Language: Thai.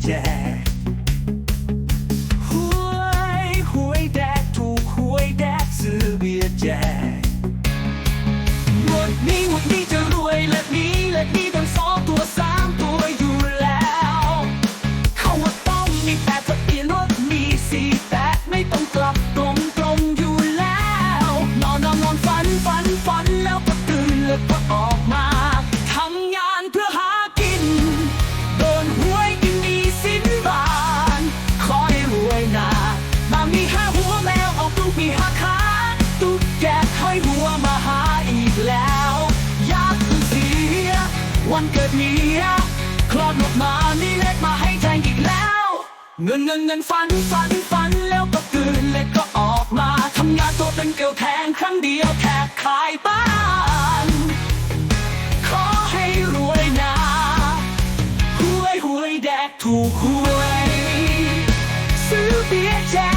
jack. วันเกิดเฮียคลอดออกมามีเล็กมาให้แทงอีกแล้ว เงินเงินเงินฝันฝันฝันแล้วก็กลืนเล็กก็ออกมาทำงานตัวเป็นเกลียวแทงครั้งเดียวแทกขายบ้านขอให้รวยนะหวยหวยแดกถูกหวยซื้อเบียร์แจก